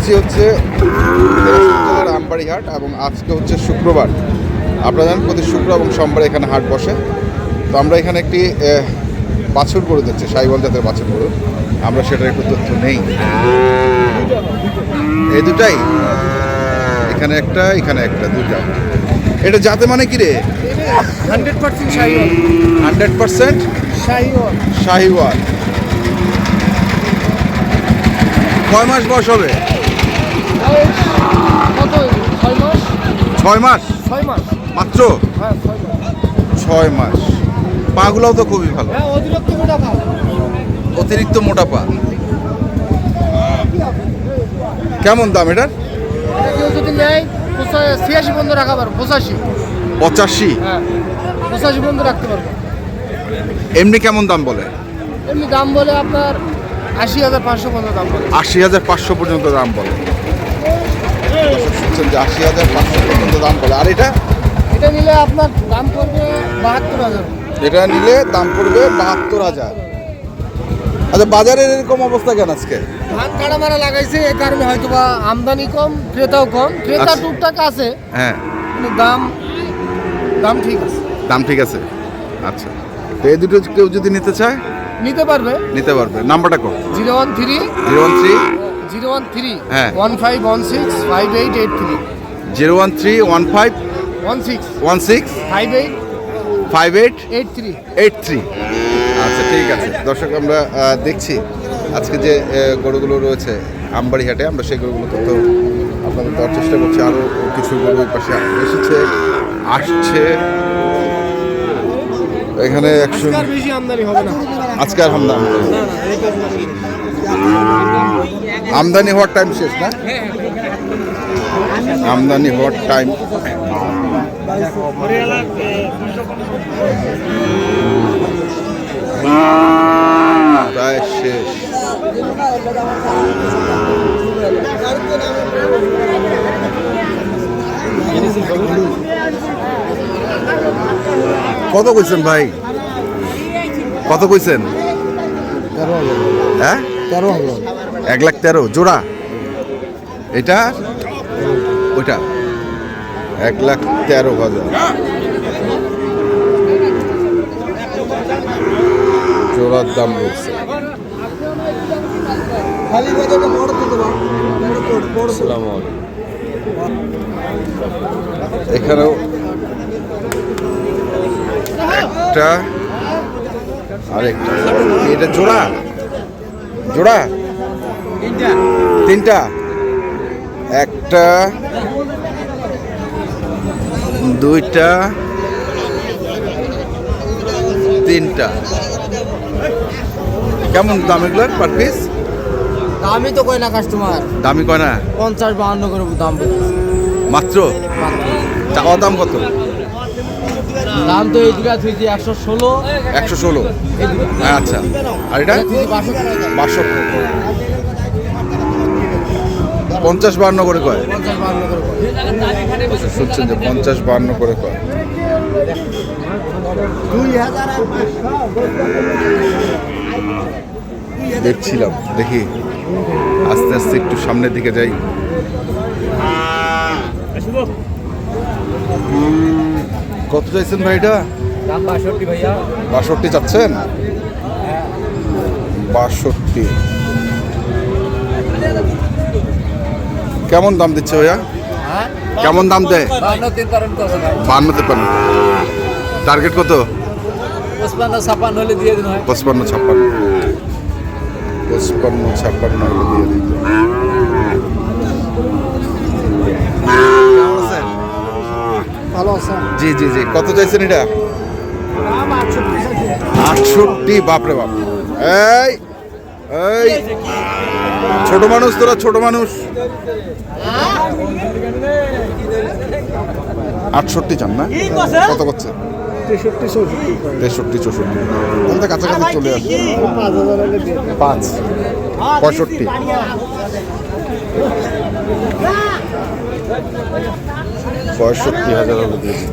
রয়েছি হচ্ছে আমবাড়ি হাট এবং আজকে হচ্ছে শুক্রবার। আপনারা জানেন প্রতি শুক্র এবং সোমবার এখানে হাট বসে। তো আমরা এখানে একটি বাছুর গরু দিচ্ছি সাইবল জাতের বাছুর গরু। আমরা সেটার একটু তথ্য নেই। এই দুটাই। এখানে একটা এখানে একটা দুটা এটা জাতে মানে কি রে? Hundred percent Sahiwal hundred percent? Sahiwal Sahiwal কয় মাস বয়স হবে? ছয় মাস? ছয় মাস। মাত্র? হ্যাঁ ছয় মাস। পাগুলোও তো খুবই ভালো। হ্যাঁ অতিরিক্ত মোটা পা। কেমন দাম এটার? এটা কেউ যদি নেয় ছিয়াশি বন্ধ রাখা পারব পঁচাশি। পঁচাশি? হ্যাঁ পঁচাশি বন্ধ রাখতে পারব। এমনি কেমন দাম বলে? এমনি দাম বলে আপনার আশি হাজার পাঁচশো পনেরো দাম বলে। আশি হাজার পাঁচশো পর্যন্ত দাম বলে। শুনছেন যে আশি হাজার পাঁচশো পর্যন্ত দাম বলে আর এটা? এটা নিলে আপনার দাম পড়বে বাহাত্তর হাজার। এটা নিলে দাম পড়বে বাহাত্তর হাজার। আচ্ছা বাজারের এরকম অবস্থা কেন আজকে? ধান কাটা মারা লাগাইছে এ কারণে হয়তো বা আমদানি কম ক্রেতাও কম। ক্রেতা আচ্ছা। টুকটাক আছে হ্যাঁ। কিন্তু দাম দাম ঠিক আছে। দাম ঠিক আছে? আচ্ছা। তো এই দুটো কেউ যদি নিতে চায়? নিতে পারবে। নিতে পারবে। নাম্বারটা কো? Zero one three zero one three zero one three হ্যাঁ। One five one six five eight eight three. Zero one three one five one six one six five eight five eight eight three. Eight three আচ্ছা ঠিক আছে। দর্শক আমরা দেখছি আজকে যে গরুগুলো রয়েছে আমবাড়ি হাটে আমরা সেই গরুগুলো তথ্য আপনাদের দেওয়ার চেষ্টা করছি। আরও কিছু গরু ওই পাশে এসেছে আসছে। এখানে একশো আজকে আর আমদানি আমদানি হওয়ার টাইম শেষ না? আমদানি হওয়ার টাইম প্রায় শেষ। কত কইছেন ভাই? কত কইছেন? হ্যাঁ? তেরো হাজার এক লাখ তেরো জোড়া। এটা? ওইটা। এক লাখ তেরো হাজার। জোড়ার দাম বলছে। এখানেও একটা আরেকটা। এটা জোড়া? জোড়া? তিনটা। একটা দুইটা তিনটা। কেমন দাম এগুলোর পার পিস আমি তো কয় না কাস্টমার দামি কয় না? পঞ্চাশ বাহান্ন করে দাম মাত্র। চাওয়া দাম কত? দাম তো এই দুটা থুইছি একশো ষোলো। একশো ষোলো। আচ্ছা। আর এটা? বাষট্টি। পঞ্চাশ বান্ন করে কয়? বাহান্ন করে শুনছেন যে পঞ্চাশ বান্ন করে কয়। দেখছিলাম দেখি। আস্তে আস্তে একটু সামনের দিকে যাই। কত চাইছেন ভাই এটা বাষট্টি চাচ্ছেন? বাষট্টি। কেমন দাম দিচ্ছে ভাইয়া? কেমন দাম দেয়? বান্ন তেপান্ন টার্গেট কত? পঁচপান্ন ছাপান্ন হলে দিয়ে দিন পঁচপান্ন ছাপ্পান্ন। পঁচপান্ন ছাপ্পান্ন হলে দিয়ে দিত ভালো আছে। জি জি জি। কত চাইছেন এটা? আটষট্টি বাপরে বাপ। এই এই। ছোট মানুষ তোরা ছোট মানুষ। আটষট্টি চান না? কত করছে? তেষট্টি চৌষট্টি। আমাদের কাছাকাছি চলে। পাঁচ। পঁয়ষট্টি। পঁয়ষট্টি হাজার হলে দিয়ে দিত।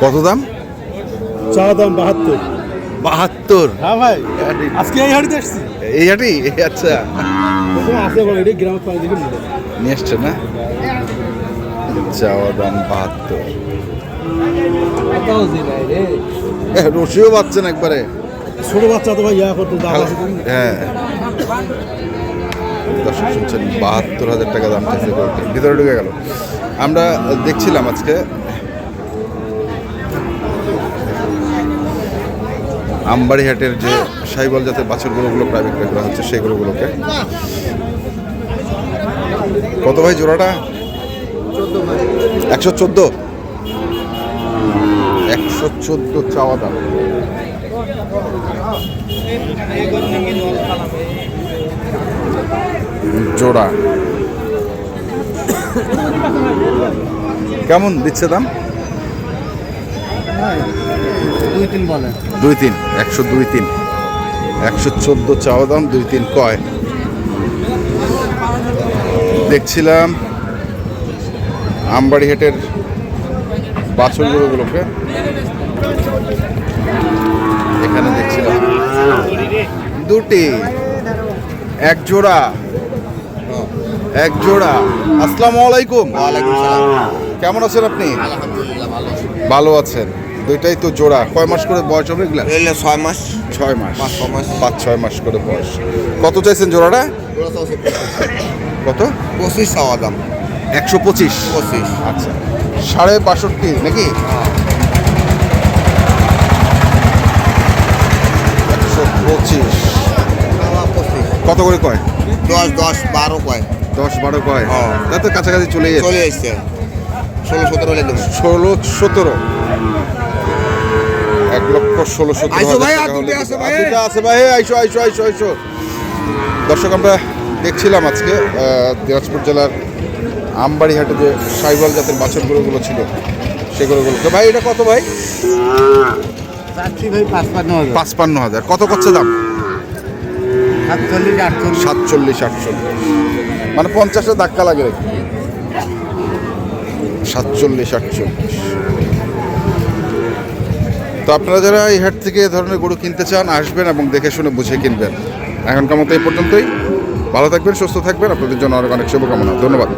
কত দাম? চা দাম বাহাত্তর। বাহাত্তর? হ্যাঁ ভাই আজকে এই হাড়িতে আসছি। এই হাটি আচ্ছা। বলে এটা গ্রাম নিয়ে এসছে না? চাওয়া দাম বাহাত্তর। পাচ্ছেন একবারে। ছোট বাচ্চা তো ভাই ইয়া করতো হ্যাঁ। দর্শক শুনছেন বাহাত্তর হাজার টাকা দাম ভিতরে ঢুকে গেল। আমরা দেখছিলাম আজকে আমবাড়িহাটের যে সাইবল জাতের বাছুর গরুগুলো প্রায় বিক্রয় করা হচ্ছে, সেই গরুগুলোকে। কত ভাই জোড়াটা? একশো চোদ্দ? একশো চোদ্দ চাওয়া দাম। জোড়া। কেমন দিচ্ছে দাম? দুই তিন বলে দুই তিন একশো দুই তিন একশো চোদ্দ চাওয়া দাম দুই তিন কয়? দেখছিলাম আমবাড়িহাটের বাছুর এখানে দেখছিলাম দুটি এক জোড়া। এক জোড়া। আসসালামু আলাইকুম। কেমন আছেন আপনি? ভালো আছেন। দুইটাই তো জোড়া। কয় মাস করে বয়স হবে এগুলা? ছয় মাস। ছয় মাস। পাঁচ ছ মাস। পাঁচ ছয় মাস করে বয়স। কত চাইছেন জোড়াটা? কত? পঁচিশ চাওয়া দাম। একশো পঁচিশ। পঁচিশ। আচ্ছা। সাড়ে বাষট্টি নাকি? একশো পঁচিশ। কত করে কয়? দশ দশ বারো কয়। দশ বারো কয়। হ্যাঁ। তা তো কাছাকাছি চলে চলে এসছে ষোলো সতেরো ষোলো সতেরো। এক লক্ষ ষোলো সতেরো ভাই, টাকা আর দুটো হলে- আছে ভাই। আর আছে ভাই আইসো আইসো আইসো আইসো। দর্শক আমরা দেখছিলাম আজকে দিনাজপুর জেলার আমবাড়িহাটে যে সাইবল জাতের বাছর গরুগুলো ছিল সেই তো ভাই এটা কত ভাই? পাঁচপান্ন হাজার। কত করছে দাম? সাতচল্লিশ আটচল্লিশ। সাতচল্লিশ আটচল্লিশ। মানে পঞ্চাশটা ধাক্কা লাগে সাতচল্লিশ আটচল্লিশ। তো আপনারা যারা এই হাট থেকে ধরনের গরু কিনতে চান, আসবেন এবং দেখে শুনে বুঝে কিনবেন। এখনকার মতো এই পর্যন্তই। ভালো থাকবেন, সুস্থ থাকবেন। আপনাদের জন্য অনেক অনেক শুভকামনা। ধন্যবাদ।